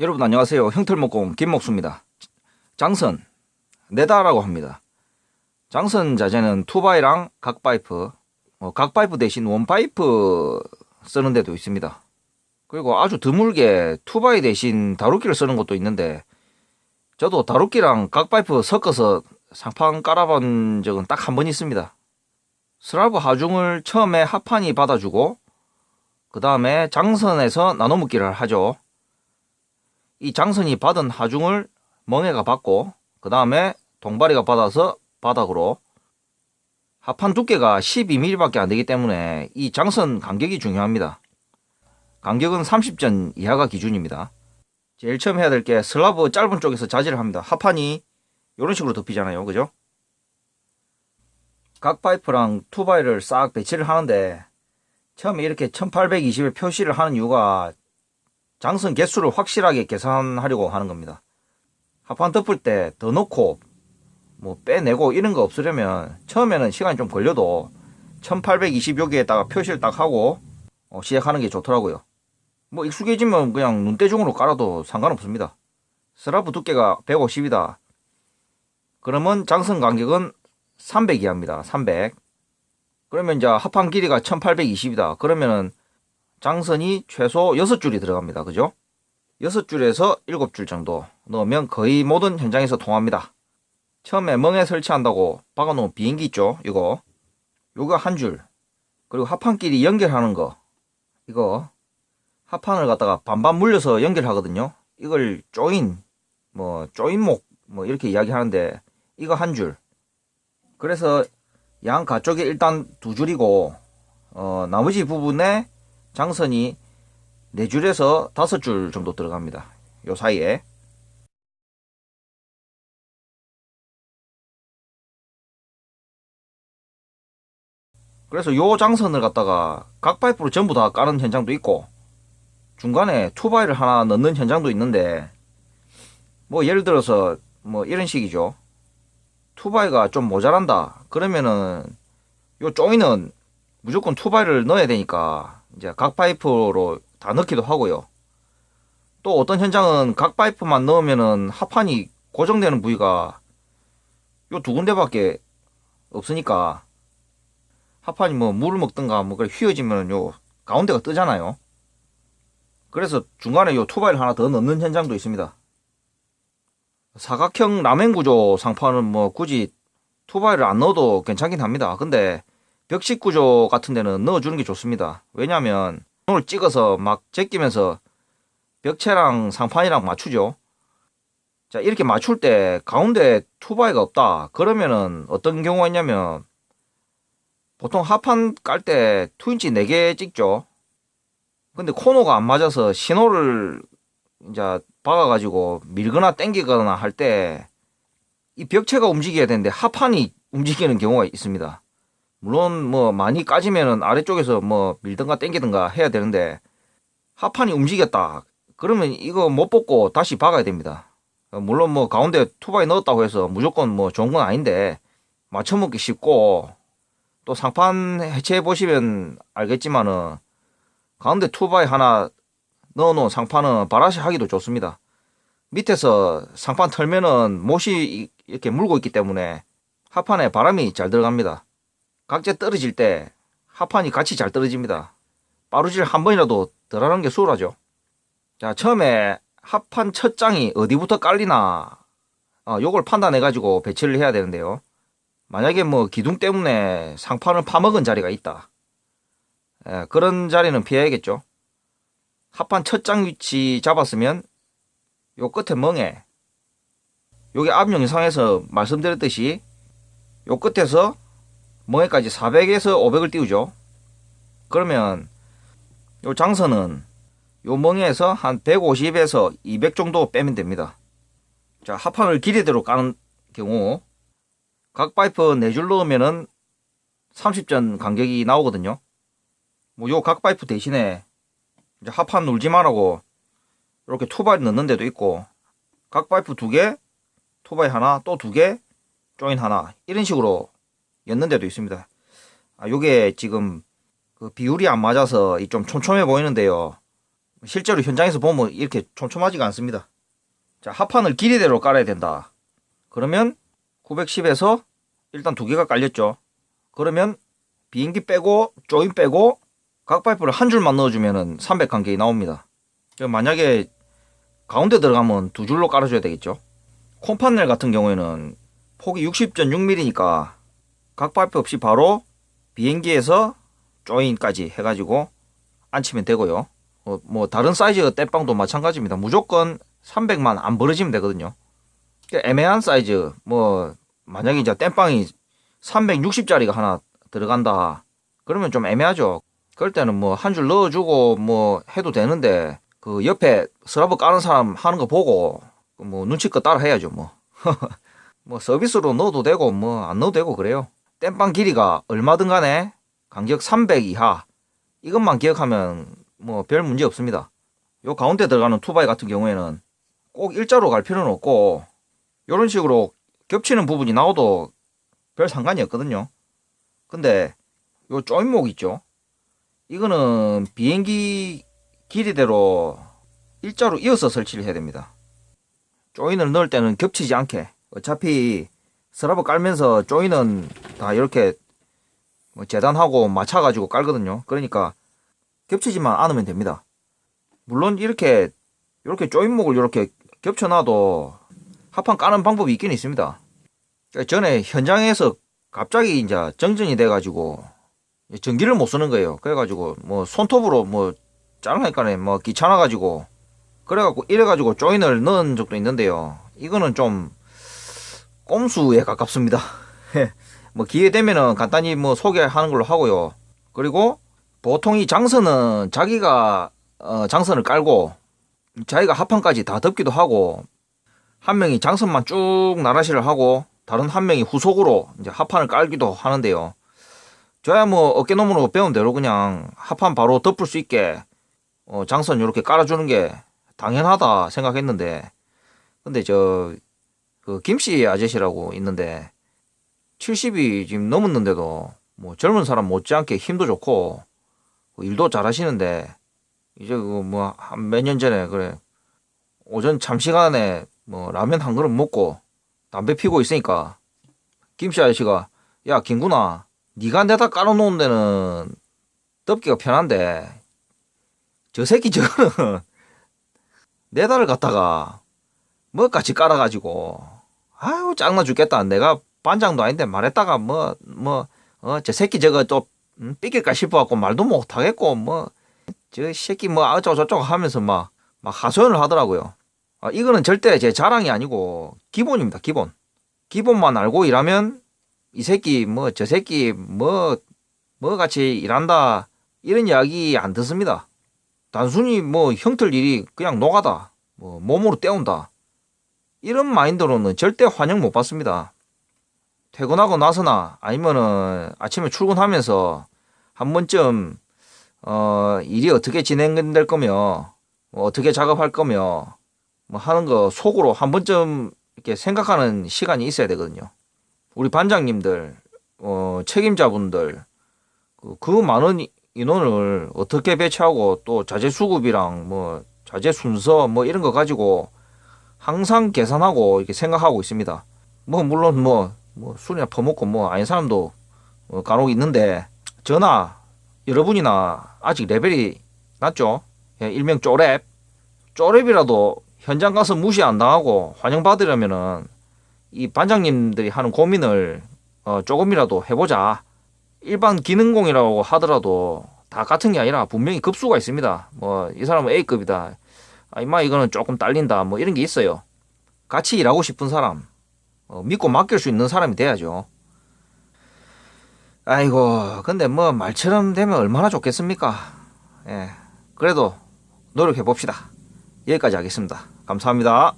여러분 안녕하세요. 형틀목공 김목수입니다. 장선 네다라고 합니다. 장선 자재는 투바이랑 각파이프, 어, 각파이프 대신 원파이프 쓰는 데도 있습니다. 그리고 아주 드물게 투바이 대신 다루기를 쓰는 것도 있는데 저도 다루기랑 각파이프 섞어서 상판 깔아본 적은 딱 한 번 있습니다. 스라브 하중을 처음에 하판이 받아주고 그 다음에 장선에서 나눠묶기를 하죠. 이 장선이 받은 하중을 멍해가 받고 그 다음에 동바리가 받아서 바닥으로 합판 두께가 12mm밖에 안 되기 때문에 이 장선 간격이 중요합니다. 간격은 30전 이하가 기준입니다. 제일 처음 해야 될 게 슬라브 짧은 쪽에서 자질을 합니다. 합판이 이런 식으로 덮이잖아요. 그죠? 각 파이프랑 투바이를 싹 배치를 하는데 처음에 이렇게 1820에 표시를 하는 이유가 장선 개수를 확실하게 계산하려고 하는 겁니다. 합판 덮을 때 더 넣고 뭐 빼내고 이런 거 없으려면 처음에는 시간이 좀 걸려도 1820 여기에다가 표시를 딱 하고 어, 시작하는 게 좋더라고요. 뭐 익숙해지면 그냥 눈대중으로 깔아도 상관없습니다. 스라브 두께가 150이다. 그러면 장선 간격은 300 이하입니다. 300. 그러면 이제 합판 길이가 1820이다. 그러면은 장선이 최소 6줄이 들어갑니다. 그죠? 6줄에서 7줄 정도 넣으면 거의 모든 현장에서 통합니다. 처음에 멍에 설치한다고 박아놓은 비행기 있죠? 이거. 요거 한 줄. 그리고 합판끼리 연결하는 거. 이거. 합판을 갖다가 반반 물려서 연결하거든요. 이걸 조인, 뭐, 조인목, 뭐, 이렇게 이야기하는데, 이거 한 줄. 그래서 양 가쪽에 일단 두 줄이고, 어, 나머지 부분에 장선이 네 줄에서 다섯 줄 정도 들어갑니다. 요 사이에. 그래서 요 장선을 갖다가 각 파이프로 전부 다 까는 현장도 있고 중간에 투바이를 하나 넣는 현장도 있는데 뭐 예를 들어서 뭐 이런 식이죠. 투바이가 좀 모자란다. 그러면은 요 조이는 무조건 투바이를 넣어야 되니까 이제 각 파이프로 다 넣기도 하고요. 또 어떤 현장은 각 파이프만 넣으면은 합판이 고정되는 부위가 요 두 군데밖에 없으니까 합판이 뭐 물을 먹든가 뭐 그래 휘어지면 요 가운데가 뜨잖아요. 그래서 중간에 요 투바일 하나 더 넣는 현장도 있습니다. 사각형 라멘 구조 상판은 뭐 굳이 투바일을 안 넣어도 괜찮긴 합니다. 근데 벽식 구조 같은 데는 넣어주는 게 좋습니다. 왜냐하면 손을 찍어서 막 제끼면서 벽체랑 상판이랑 맞추죠. 자 이렇게 맞출 때 가운데 투바이가 없다. 그러면은 어떤 경우가 있냐면 보통 하판 깔때 투인치 4개 찍죠. 근데 코너가 안 맞아서 신호를 이제 박아 가지고 밀거나 당기거나 할 때 이 벽체가 움직여야 되는데 하판이 움직이는 경우가 있습니다. 물론 뭐 많이 까지면은 아래쪽에서 뭐 밀든가 당기든가 해야 되는데 하판이 움직였다. 그러면 이거 못 뽑고 다시 박아야 됩니다. 물론 뭐 가운데 투바이 넣었다고 해서 무조건 뭐 좋은 건 아닌데 맞춰먹기 쉽고 또 상판 해체해 보시면 알겠지만은 가운데 투바이 하나 넣어놓은 상판은 바라시 하기도 좋습니다. 밑에서 상판 털면은 못이 이렇게 물고 있기 때문에 하판에 바람이 잘 들어갑니다. 각재 떨어질 때 하판이 같이 잘 떨어집니다. 빠루질 한 번이라도 덜 하는 게 수월하죠. 자, 처음에 합판 첫 장이 어디부터 깔리나, 어, 요걸 판단해가지고 배치를 해야 되는데요. 만약에 뭐 기둥 때문에 상판을 파먹은 자리가 있다. 예, 그런 자리는 피해야겠죠. 합판 첫 장 위치 잡았으면 요 끝에 멍에 요게 앞 영상에서 말씀드렸듯이 요 끝에서 멍에까지 400에서 500을 띄우죠. 그러면 요 장선은 요 멍에서 한 150에서 200 정도 빼면 됩니다. 자, 합판을 길이대로 까는 경우 각 파이프 4줄 넣으면은 30전 간격이 나오거든요. 뭐 요 각 파이프 대신에 이제 합판 눌지 말라고 이렇게 투바이 넣는 데도 있고 각 파이프 두 개, 투바이 하나, 또 두 개, 조인 하나 이런 식으로 였는 데도 있습니다. 아, 요게 지금 그 비율이 안 맞아서 좀 촘촘해 보이는데요. 실제로 현장에서 보면 이렇게 촘촘하지가 않습니다. 자, 합판을 길이대로 깔아야 된다. 그러면 910에서 일단 두 개가 깔렸죠. 그러면 비행기 빼고 조인 빼고 각 파이프를 한 줄만 넣어주면은 300관객이 나옵니다. 그럼 만약에 가운데 들어가면 두 줄로 깔아줘야 되겠죠. 콤판넬 같은 경우에는 폭이 60.6mm니까 각 파이프 없이 바로 비행기에서 조인까지 해가지고 앉히면 되고요. 어, 뭐 다른 사이즈 땜빵도 마찬가지입니다. 무조건 300만 안 벌어지면 되거든요. 그러니까 애매한 사이즈 뭐 만약에 이제 땜빵이 360짜리가 하나 들어간다. 그러면 좀 애매하죠. 그럴 때는 뭐 한 줄 넣어주고 뭐 해도 되는데 그 옆에 스라브 까는 사람 하는 거 보고 뭐 눈치껏 따라 해야죠 뭐. 뭐 서비스로 넣어도 되고 뭐 안 넣어도 되고 그래요. 땜빵 길이가 얼마든 간에 간격 300 이하 이것만 기억하면 뭐 별 문제 없습니다. 요 가운데 들어가는 투바이 같은 경우에는 꼭 일자로 갈 필요는 없고 요런 식으로 겹치는 부분이 나와도 별 상관이 없거든요. 근데 요 조인목 있죠? 이거는 비행기 길이대로 일자로 이어서 설치를 해야 됩니다. 조인을 넣을 때는 겹치지 않게 어차피 스라브 깔면서 조인은 다 이렇게 뭐 재단하고 맞춰가지고 깔거든요. 그러니까 겹치지만 않으면 됩니다. 물론 이렇게 이렇게 조인목을 이렇게 겹쳐놔도 합판 까는 방법이 있긴 있습니다. 그러니까 전에 현장에서 갑자기 이제 정전이 돼가지고 전기를 못 쓰는 거예요. 그래가지고 뭐 손톱으로 뭐 자르니까 뭐 귀찮아가지고 그래갖고 이래가지고 조인을 넣은 적도 있는데요. 이거는 좀 꼼수에 가깝습니다. 뭐 기회 되면은 간단히 뭐 소개하는 걸로 하고요. 그리고 보통 이 장선은 자기가 어, 장선을 깔고 자기가 합판까지 다 덮기도 하고 한 명이 장선만 쭉 나라시를 하고 다른 한 명이 후속으로 이제 합판을 깔기도 하는데요. 저야 뭐 어깨너머로 배운 대로 그냥 합판 바로 덮을 수 있게 어, 장선 이렇게 깔아주는 게 당연하다 생각했는데 근데 저 그 김씨 아저씨라고 있는데 70이 지금 넘었는데도 뭐 젊은 사람 못지않게 힘도 좋고 그 일도 잘 하시는데 이제 그뭐 한 몇 년 전에 그래 오전 잠시간에 뭐 라면 한 그릇 먹고 담배 피고 있으니까 김씨 아저씨가 야 김구나 네가 내다 깔아놓은 데는 덮기가 편한데 저 새끼 저거는 내다를 갖다가 뭐 같이 깔아가지고 아유 짱나 죽겠다. 내가 반장도 아닌데 말했다가 뭐 뭐 어 저 새끼 저거 또 음, 삐낄까 싶어갖고 말도 못하겠고 뭐 저 새끼 뭐 어쩌고저쩌고 하면서 막 막 하소연을 하더라고요. 아, 이거는 절대 제 자랑이 아니고 기본입니다 기본. 기본만 알고 일하면 이 새끼 뭐 저 새끼 뭐 뭐 같이 일한다 이런 이야기 안 듣습니다. 단순히 뭐 형틀 일이 그냥 노가다 뭐 몸으로 때운다. 이런 마인드로는 절대 환영 못 받습니다. 퇴근하고 나서나 아니면은 아침에 출근하면서 한 번쯤 어 일이 어떻게 진행될 거며 뭐 어떻게 작업할 거며 뭐 하는 거 속으로 한 번쯤 이렇게 생각하는 시간이 있어야 되거든요. 우리 반장님들 어 책임자분들 그, 그 많은 인원을 어떻게 배치하고 또 자재 수급이랑 뭐 자재 순서 뭐 이런 거 가지고 항상 계산하고 이렇게 생각하고 있습니다. 뭐 물론 뭐, 뭐 술이나 퍼먹고 뭐 아닌 사람도 뭐 간혹 있는데 저나 여러분이나 아직 레벨이 낮죠. 예, 일명 쪼랩. 쪼랩이라도 현장 가서 무시 안 당하고 환영받으려면은 이 반장님들이 하는 고민을 어, 조금이라도 해보자. 일반 기능공이라고 하더라도 다 같은 게 아니라 분명히 급수가 있습니다. 뭐 이 사람은 A급이다. 아, 임마 이거는 조금 딸린다. 뭐 이런 게 있어요. 같이 일하고 싶은 사람, 어, 믿고 맡길 수 있는 사람이 돼야죠. 아이고, 근데 뭐 말처럼 되면 얼마나 좋겠습니까? 예, 그래도 노력해 봅시다. 여기까지 하겠습니다. 감사합니다.